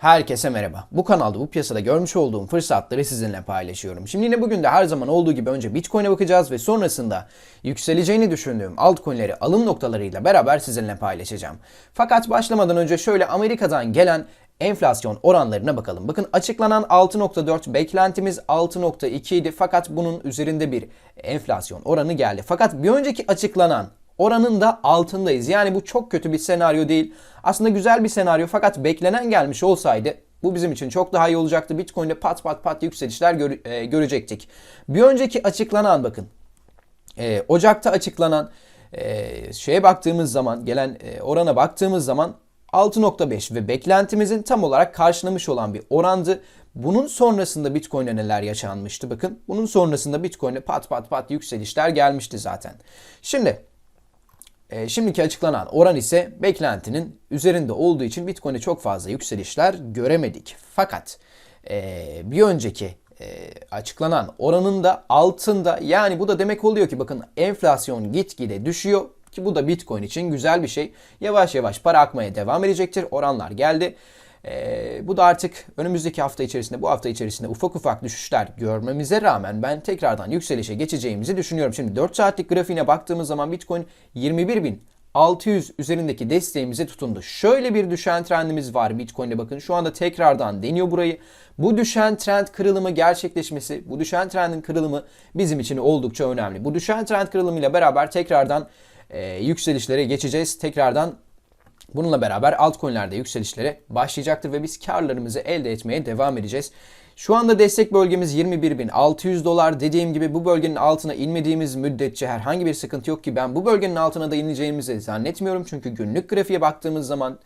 Herkese merhaba. Bu kanalda bu piyasada görmüş olduğum fırsatları sizinle paylaşıyorum. Şimdi yine bugün de her zaman olduğu gibi önce Bitcoin'e bakacağız ve sonrasında yükseleceğini düşündüğüm altcoin'leri alım noktalarıyla beraber sizinle paylaşacağım. Fakat başlamadan önce şöyle Amerika'dan gelen enflasyon oranlarına bakalım. Bakın açıklanan 6.4 beklentimiz 6.2 idi fakat bunun üzerinde bir enflasyon oranı geldi. Fakat bir önceki açıklanan oranın da altındayız. Yani bu çok kötü bir senaryo değil. Aslında güzel bir senaryo fakat beklenen gelmiş olsaydı bu bizim için çok daha iyi olacaktı. Bitcoin'de pat pat pat yükselişler gör- e, görecektik. Bir önceki açıklanan bakın. E, Ocak'ta açıklanan e, şeye baktığımız zaman gelen e, orana baktığımız zaman 6.5 ve beklentimizin tam olarak karşılamış olan bir orandı. Bunun sonrasında Bitcoin'e neler yaşanmıştı bakın. Bunun sonrasında Bitcoin'e pat pat pat yükselişler gelmişti zaten. Şimdi e, şimdiki açıklanan oran ise beklentinin üzerinde olduğu için Bitcoin'e çok fazla yükselişler göremedik. Fakat e, bir önceki e, açıklanan oranın da altında yani bu da demek oluyor ki bakın enflasyon gitgide düşüyor ki bu da Bitcoin için güzel bir şey. Yavaş yavaş para akmaya devam edecektir. Oranlar geldi. Ee, bu da artık önümüzdeki hafta içerisinde, bu hafta içerisinde ufak ufak düşüşler görmemize rağmen ben tekrardan yükselişe geçeceğimizi düşünüyorum. Şimdi 4 saatlik grafiğine baktığımız zaman Bitcoin 21.600 üzerindeki desteğimize tutundu. Şöyle bir düşen trendimiz var Bitcoin'de bakın. Şu anda tekrardan deniyor burayı. Bu düşen trend kırılımı gerçekleşmesi, bu düşen trendin kırılımı bizim için oldukça önemli. Bu düşen trend kırılımıyla beraber tekrardan e, yükselişlere geçeceğiz. Tekrardan Bununla beraber altcoin'lerde yükselişlere başlayacaktır ve biz karlarımızı elde etmeye devam edeceğiz. Şu anda destek bölgemiz 21.600 dolar. Dediğim gibi bu bölgenin altına inmediğimiz müddetçe herhangi bir sıkıntı yok ki ben bu bölgenin altına da ineceğimizi zannetmiyorum. Çünkü günlük grafiğe baktığımız zaman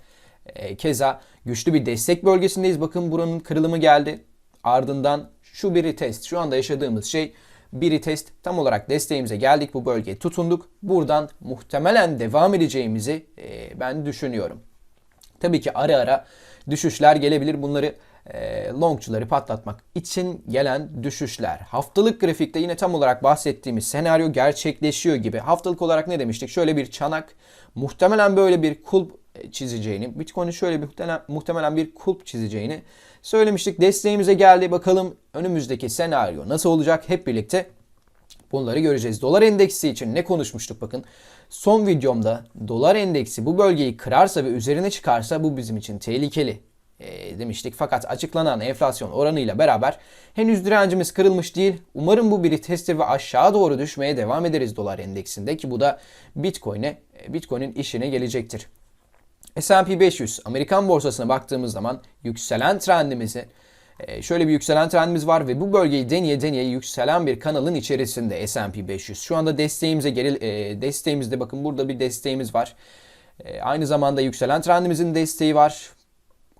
e, keza güçlü bir destek bölgesindeyiz. Bakın buranın kırılımı geldi. Ardından şu biri test. Şu anda yaşadığımız şey biri test tam olarak desteğimize geldik bu bölgeye tutunduk. Buradan muhtemelen devam edeceğimizi e, ben düşünüyorum. Tabii ki ara ara düşüşler gelebilir. Bunları e, longçuları patlatmak için gelen düşüşler. Haftalık grafikte yine tam olarak bahsettiğimiz senaryo gerçekleşiyor gibi. Haftalık olarak ne demiştik? Şöyle bir çanak muhtemelen böyle bir kulp çizeceğini, Bitcoin'in şöyle bir muhtemelen bir kulp çizeceğini söylemiştik. Desteğimize geldi. Bakalım önümüzdeki senaryo nasıl olacak? Hep birlikte bunları göreceğiz. Dolar endeksi için ne konuşmuştuk bakın. Son videomda dolar endeksi bu bölgeyi kırarsa ve üzerine çıkarsa bu bizim için tehlikeli e, demiştik. Fakat açıklanan enflasyon oranıyla beraber henüz direncimiz kırılmış değil. Umarım bu bir testtir ve aşağı doğru düşmeye devam ederiz dolar endeksinde ki bu da Bitcoin'e Bitcoin'in işine gelecektir. S&P 500 Amerikan borsasına baktığımız zaman yükselen trendimizi e, şöyle bir yükselen trendimiz var ve bu bölgeyi deneye deneye yükselen bir kanalın içerisinde S&P 500. Şu anda desteğimize geri e, desteğimizde bakın burada bir desteğimiz var. E, aynı zamanda yükselen trendimizin desteği var.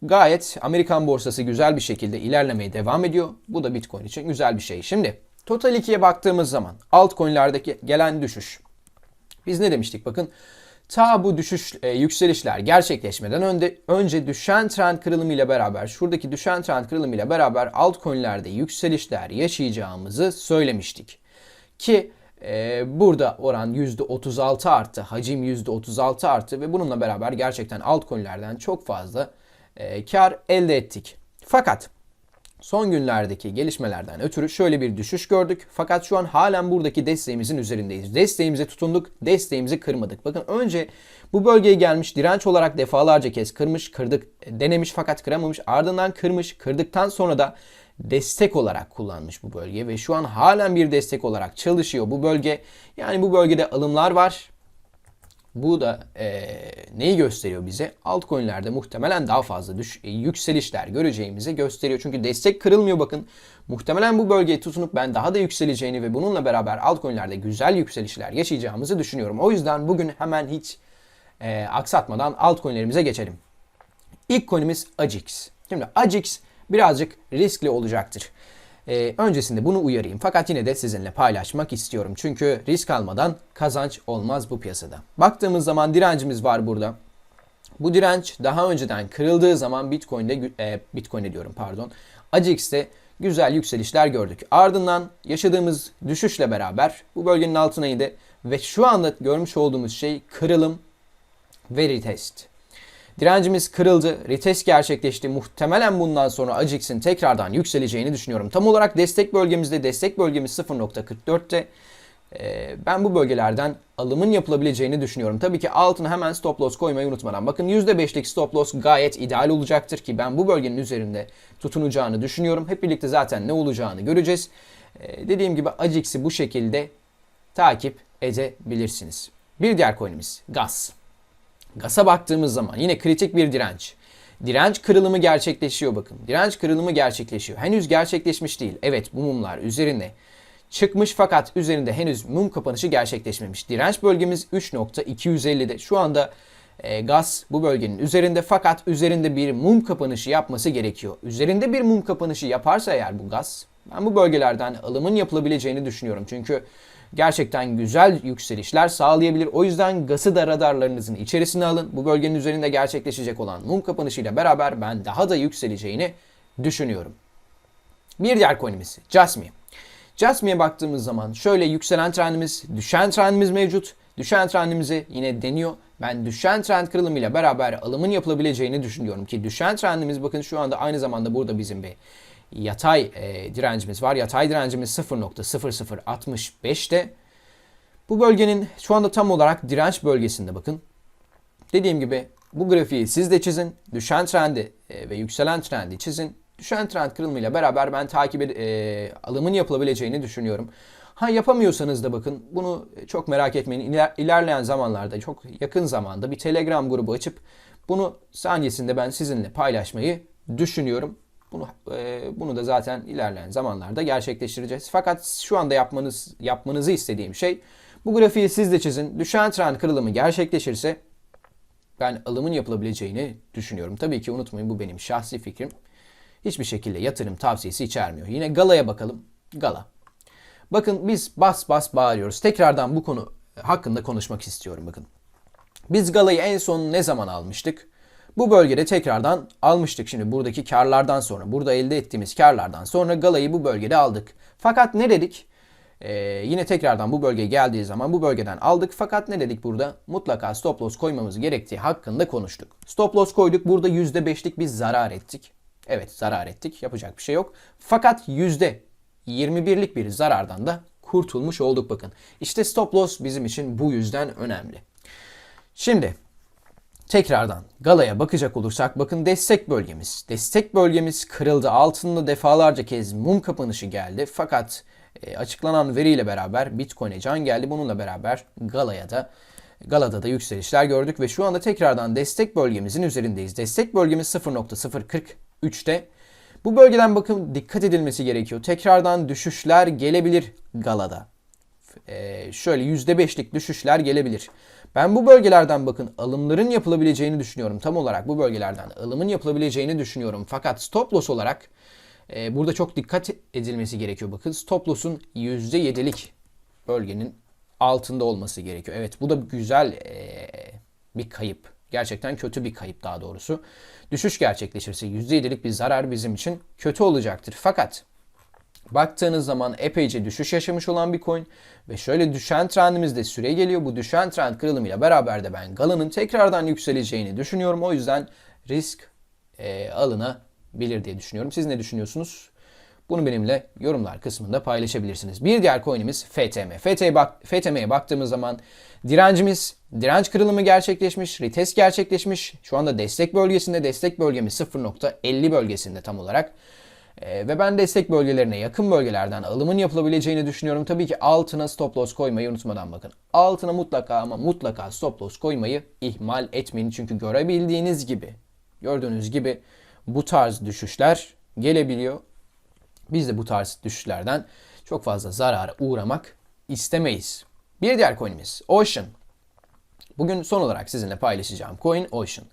Gayet Amerikan borsası güzel bir şekilde ilerlemeye devam ediyor. Bu da Bitcoin için güzel bir şey. Şimdi Total 2'ye baktığımız zaman altcoin'lerdeki gelen düşüş. Biz ne demiştik bakın. Ta bu düşüş e, yükselişler gerçekleşmeden önde, önce düşen trend kırılımı ile beraber şuradaki düşen trend kırılımı ile beraber altcoin'lerde yükselişler yaşayacağımızı söylemiştik. Ki e, burada oran %36 arttı, hacim %36 arttı ve bununla beraber gerçekten altcoin'lerden çok fazla e, kar elde ettik. Fakat Son günlerdeki gelişmelerden ötürü şöyle bir düşüş gördük. Fakat şu an halen buradaki desteğimizin üzerindeyiz. Desteğimize tutunduk, desteğimizi kırmadık. Bakın önce bu bölgeye gelmiş direnç olarak defalarca kez kırmış, kırdık, denemiş fakat kıramamış. Ardından kırmış, kırdıktan sonra da destek olarak kullanmış bu bölge ve şu an halen bir destek olarak çalışıyor bu bölge. Yani bu bölgede alımlar var. Bu da e, neyi gösteriyor bize? Altcoin'lerde muhtemelen daha fazla düş, e, yükselişler göreceğimizi gösteriyor. Çünkü destek kırılmıyor bakın. Muhtemelen bu bölgeye tutunup ben daha da yükseleceğini ve bununla beraber altcoin'lerde güzel yükselişler yaşayacağımızı düşünüyorum. O yüzden bugün hemen hiç e, aksatmadan altcoin'lerimize geçelim. İlk coin'imiz AGX. Şimdi AGX birazcık riskli olacaktır. Ee, öncesinde bunu uyarayım fakat yine de sizinle paylaşmak istiyorum. Çünkü risk almadan kazanç olmaz bu piyasada. Baktığımız zaman direncimiz var burada. Bu direnç daha önceden kırıldığı zaman Bitcoin'de e, Bitcoin'de diyorum pardon. AGX'te güzel yükselişler gördük. Ardından yaşadığımız düşüşle beraber bu bölgenin altına indi ve şu anda görmüş olduğumuz şey kırılım ve retest. Direncimiz kırıldı. Retest gerçekleşti. Muhtemelen bundan sonra Acix'in tekrardan yükseleceğini düşünüyorum. Tam olarak destek bölgemizde destek bölgemiz 0.44'te. Ee, ben bu bölgelerden alımın yapılabileceğini düşünüyorum. Tabii ki altına hemen stop loss koymayı unutmadan. Bakın %5'lik stop loss gayet ideal olacaktır ki ben bu bölgenin üzerinde tutunacağını düşünüyorum. Hep birlikte zaten ne olacağını göreceğiz. Ee, dediğim gibi Acix'i bu şekilde takip edebilirsiniz. Bir diğer coin'imiz GAS. GAS'a baktığımız zaman yine kritik bir direnç. Direnç kırılımı gerçekleşiyor bakın. Direnç kırılımı gerçekleşiyor. Henüz gerçekleşmiş değil. Evet bu mumlar üzerine çıkmış fakat üzerinde henüz mum kapanışı gerçekleşmemiş. Direnç bölgemiz 3.250'de. Şu anda e, gaz bu bölgenin üzerinde fakat üzerinde bir mum kapanışı yapması gerekiyor. Üzerinde bir mum kapanışı yaparsa eğer bu gaz ben bu bölgelerden alımın yapılabileceğini düşünüyorum. Çünkü gerçekten güzel yükselişler sağlayabilir. O yüzden gazı da radarlarınızın içerisine alın. Bu bölgenin üzerinde gerçekleşecek olan mum kapanışıyla beraber ben daha da yükseleceğini düşünüyorum. Bir diğer coin'imiz Jasmine. Jasmine'e baktığımız zaman şöyle yükselen trendimiz, düşen trendimiz mevcut. Düşen trendimizi yine deniyor. Ben düşen trend kırılımıyla beraber alımın yapılabileceğini düşünüyorum ki düşen trendimiz bakın şu anda aynı zamanda burada bizim bir yatay e, direncimiz var. Yatay direncimiz 0.0065'te. Bu bölgenin şu anda tam olarak direnç bölgesinde bakın. Dediğim gibi bu grafiği siz de çizin. Düşen trendi e, ve yükselen trendi çizin. Düşen trend kırılımıyla beraber ben takip e, alımın yapılabileceğini düşünüyorum. Ha yapamıyorsanız da bakın bunu çok merak etmeyin. İler, ilerleyen zamanlarda çok yakın zamanda bir Telegram grubu açıp bunu saniyesinde ben sizinle paylaşmayı düşünüyorum. Bunu e, bunu da zaten ilerleyen zamanlarda gerçekleştireceğiz. Fakat şu anda yapmanız yapmanızı istediğim şey bu grafiği siz de çizin. Düşen trend kırılımı gerçekleşirse ben alımın yapılabileceğini düşünüyorum. Tabii ki unutmayın bu benim şahsi fikrim. Hiçbir şekilde yatırım tavsiyesi içermiyor. Yine Gala'ya bakalım. Gala. Bakın biz bas bas bağırıyoruz. Tekrardan bu konu hakkında konuşmak istiyorum bakın. Biz Gala'yı en son ne zaman almıştık? Bu bölgede tekrardan almıştık şimdi buradaki karlardan sonra, burada elde ettiğimiz karlardan sonra Gala'yı bu bölgede aldık. Fakat ne dedik? Ee, yine tekrardan bu bölgeye geldiği zaman bu bölgeden aldık. Fakat ne dedik burada? Mutlaka stop loss koymamız gerektiği hakkında konuştuk. Stop loss koyduk. Burada %5'lik bir zarar ettik. Evet zarar ettik. Yapacak bir şey yok. Fakat %21'lik bir zarardan da kurtulmuş olduk bakın. İşte stop loss bizim için bu yüzden önemli. Şimdi tekrardan Gala'ya bakacak olursak bakın destek bölgemiz. Destek bölgemiz kırıldı. Altında defalarca kez mum kapanışı geldi. Fakat e, açıklanan veriyle beraber Bitcoin'e can geldi. Bununla beraber Gala'ya da Galada da yükselişler gördük ve şu anda tekrardan destek bölgemizin üzerindeyiz. Destek bölgemiz 0.043'te. Bu bölgeden bakın dikkat edilmesi gerekiyor. Tekrardan düşüşler gelebilir Galada. Ee, şöyle %5'lik düşüşler gelebilir. Ben bu bölgelerden bakın alımların yapılabileceğini düşünüyorum. Tam olarak bu bölgelerden alımın yapılabileceğini düşünüyorum. Fakat stop loss olarak e, burada çok dikkat edilmesi gerekiyor. Bakın stop loss'un %7'lik bölgenin altında olması gerekiyor. Evet bu da güzel e, bir kayıp. Gerçekten kötü bir kayıp daha doğrusu. Düşüş gerçekleşirse %7'lik bir zarar bizim için kötü olacaktır. Fakat baktığınız zaman epeyce düşüş yaşamış olan bir coin ve şöyle düşen trendimizde süre geliyor. Bu düşen trend kırılımıyla beraber de ben Gala'nın tekrardan yükseleceğini düşünüyorum. O yüzden risk e, alınabilir diye düşünüyorum. Siz ne düşünüyorsunuz? Bunu benimle yorumlar kısmında paylaşabilirsiniz. Bir diğer coin'imiz FTM. FT'ye bak, FTM'ye baktığımız zaman direncimiz, direnç kırılımı gerçekleşmiş, retest gerçekleşmiş. Şu anda destek bölgesinde, destek bölgemiz 0.50 bölgesinde tam olarak. Ee, ve ben destek bölgelerine yakın bölgelerden alımın yapılabileceğini düşünüyorum. Tabii ki altına stop loss koymayı unutmadan bakın. Altına mutlaka ama mutlaka stop loss koymayı ihmal etmeyin. Çünkü görebildiğiniz gibi, gördüğünüz gibi bu tarz düşüşler gelebiliyor. Biz de bu tarz düşüşlerden çok fazla zarara uğramak istemeyiz. Bir diğer coin'imiz Ocean. Bugün son olarak sizinle paylaşacağım coin Ocean.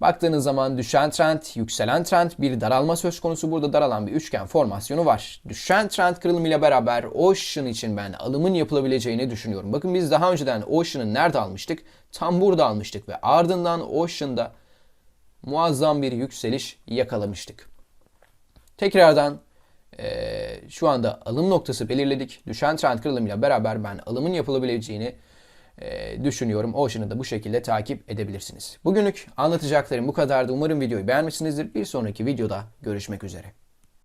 Baktığınız zaman düşen trend, yükselen trend, bir daralma söz konusu. Burada daralan bir üçgen formasyonu var. Düşen trend kırılımıyla beraber Ocean için ben alımın yapılabileceğini düşünüyorum. Bakın biz daha önceden Ocean'ı nerede almıştık? Tam burada almıştık ve ardından Ocean'da muazzam bir yükseliş yakalamıştık. Tekrardan ee, şu anda alım noktası belirledik. Düşen trend kırılımıyla beraber ben alımın yapılabileceğini e, düşünüyorum. Ocean'ı da bu şekilde takip edebilirsiniz. Bugünlük anlatacaklarım bu kadardı. Umarım videoyu beğenmişsinizdir. Bir sonraki videoda görüşmek üzere.